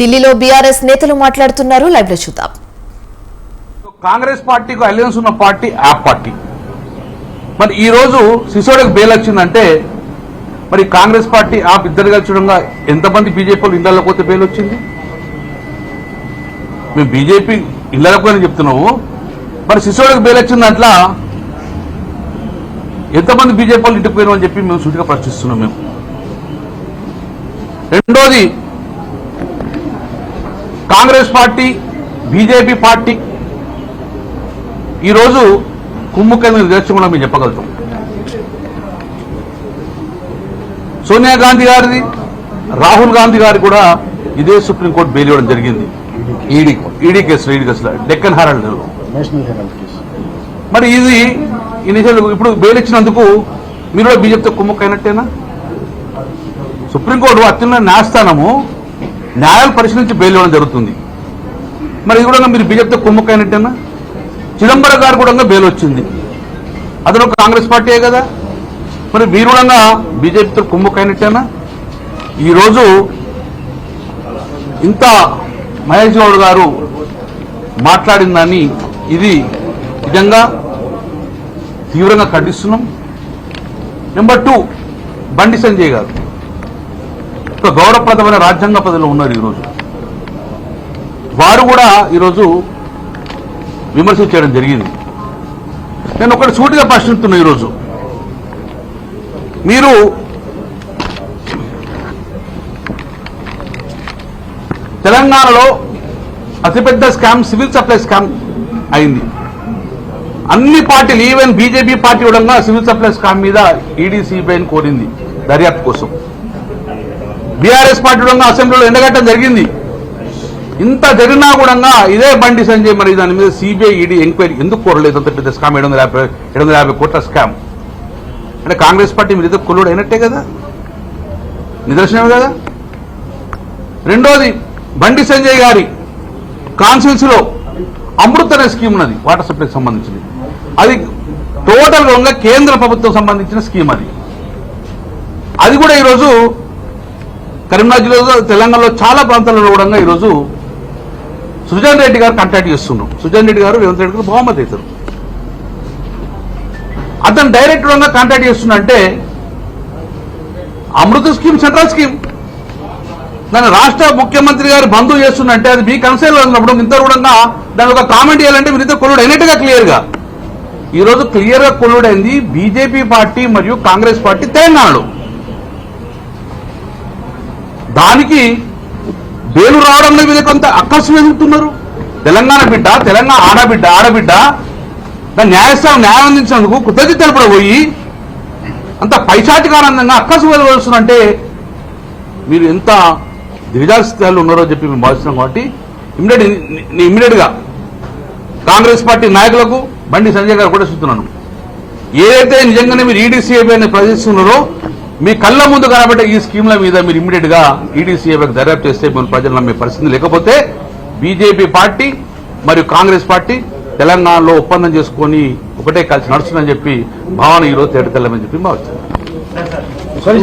ఢిల్లీలో బీఆర్ఎస్ నేతలు మాట్లాడుతున్నారు. లైవ్లో చూద్దాం. కాంగ్రెస్ పార్టీకి అలయన్స్ ఉన్న పార్టీ యాప్ పార్టీ. మరి ఈ రోజు సిసోడికి బెయిల్ వచ్చిందంటే మరి కాంగ్రెస్ పార్టీ యాప్ ఇద్దరు కలిసిడంగా ఎంతమంది బీజేపీ వాళ్ళు ఇళ్ళలోకి పోతే బెయిల్ వచ్చింది? మేము బీజేపీ ఇళ్ళలకు చెప్తున్నావు. చెప్తున్నాము మరి సిసోడికి బెయిల్ వచ్చిన దాంట్లో ఎంతమంది బీజేపీ వాళ్ళు ఇంటికి పోయినామని చెప్పి మేము సూటిగా ప్రశ్నిస్తున్నాం మేము. రెండోది కాంగ్రెస్ పార్టీ బీజేపీ పార్టీ. ఈరోజు కుమ్ముకైన నిదర్శనం కూడా మేము చెప్పగలుగుతాం. సోనియా గాంధీ గారిది రాహుల్ గాంధీ గారి కూడా ఇదే సుప్రీంకోర్టు బెయిల్ ఇవ్వడం జరిగింది. ఈడీ ఈడీ కేసులో ఈడీ కేసులో. డెక్కన్ హెరాల్డ్ మరి ఇది ఇనిషియల్ ఇప్పుడు బెయిల్ ఇచ్చినందుకు మీరు కూడా బీజేపీతో కుమ్మక్కైనట్టేనా సుప్రీంకోర్టు అత్యున్నత న్యాయస్థానము న్యాయాలు పరిశీలించి బెయిల్ ఇవ్వడం జరుగుతుంది. మరి ఇది కూడా మీరు బీజేపీతో కుమ్మక్కైనట్టేనా? చిదంబరం గారు కూడా బెయిల్ వచ్చింది. అతను కాంగ్రెస్ పార్టీయే కదా. మరి మీరు కూడా బీజేపీతో కుమ్మక్కైనట్టేనా? ఈరోజు ఇంత మహేష్ గౌడ్ గారు మాట్లాడిందని ఇది నిజంగా తీవ్రంగా ఖండిస్తున్నాం. నెంబర్ టూ బండి సంజయ్ గారు. గౌరవప్రదమైన రాజ్యాంగ పదవిలో ఉన్నారు ఈరోజు. వారు కూడా ఈరోజు విమర్శ చేయడం జరిగింది. నేను ఒకటి సూటిగా ప్రశ్నిస్తున్నా ఈరోజు. మీరు తెలంగాణలో అతిపెద్ద స్కామ్ సివిల్ సప్లై స్కామ్ అయింది. అన్ని పార్టీలు ఈవెన్ బీజేపీ పార్టీ కూడా సివిల్ సప్లై స్కామ్ మీద ఈడీ సిబిఐని కోరింది దర్యాప్తు కోసం. బీఆర్ఎస్ పార్టీ అసెంబ్లీలో ఎండగట్టడం జరిగింది. ఇంత జరిగినా కూడా ఇదే బండి సంజయ్ మరి దాని మీద సిబిఐ ఈడీ ఎంక్వైరీ. ఎందుకు కోరలేదు? అంత పెద్ద స్కామ్ ఏడు వందల యాభై ఏడు వందల యాభై కోట్ల స్కామ్ అంటే కాంగ్రెస్ పార్టీ మీద కుల్లుడు అయినట్టే కదా? నిదర్శనమే కదా? రెండోది బండి సంజయ్ గారి కాన్స్టిట్యూన్సీలో అమృత్ అనే స్కీమ్ ఉన్నది వాటర్ సప్లైకి సంబంధించింది. అది టోటల్గా కేంద్ర ప్రభుత్వం సంబంధించిన స్కీమ్ అది. అది కూడా ఈరోజు కరీంనగర్ జిల్లాలో తెలంగాణలో చాలా ప్రాంతాలలో కూడా ఈరోజు సుజన్ రెడ్డి గారు కాంటాక్ట్ చేస్తున్నాం. సుజన్ రెడ్డి గారు రేవంత్ రెడ్డి గారు బహుమతి అవుతారు. అతను డైరెక్ట్గా కాంటాక్ట్ చేస్తున్నంటే అమృత స్కీమ్ సెంట్రల్ స్కీమ్. దాన్ని రాష్ట్ర ముఖ్యమంత్రి గారు బంధు చేస్తున్నంటే అది మీ కన్సైల్ ఉన్నప్పుడు ఇంత కూడా దాని ఒక కామెంట్ చేయాలంటే మీరు ఇద్దరు కొల్లుడు అయినట్టుగా క్లియర్గా. ఈ రోజు క్లియర్గా కొల్లుడైంది బీజేపీ పార్టీ మరియు కాంగ్రెస్ పార్టీ తెలంగాణలో. దానికి బేలు రావడంలో మీద కొంత అక్కసు ఎదుగుతున్నారు. తెలంగాణ బిడ్డ తెలంగాణ ఆడబిడ్డ ఆడబిడ్డ దాని న్యాయస్థానం న్యాయం అందించినందుకు కృతజ్ఞత తెలపడబోయి అంత పైశాచికానందంగా అక్కసు వెలువడుస్తుందంటే మీరు ఎంత దిగజాస్థాయిలో ఉన్నారో చెప్పి మేము భావిస్తున్నాం కాబట్టి ఇమ్మీడియట్ ఇమ్మీడియట్గా కాంగ్రెస్ పార్టీ నాయకులకు బండి సంజయ్ గారు కూడా చెప్తున్నాను. ఏదైతే నిజంగానే మీరు ఈడీసీఏపీ అని ప్రదర్శిస్తున్నారో మీ కళ్ళ ముందు కనబడే ఈ స్కీమ్ల మీద మీరు ఇమ్మీడియట్గా ఈడీసీఏబీకి దర్యాప్తు చేస్తే మేము ప్రజలు నమ్మే పరిస్థితి లేకపోతే బీజేపీ పార్టీ మరియు కాంగ్రెస్ పార్టీ తెలంగాణలో ఒప్పందం చేసుకొని ఒకటే కలిసి నడుస్తుందని చెప్పి భావన ఈరోజు తేటతెల్లమని చెప్పి భావిస్తున్నాం సారీ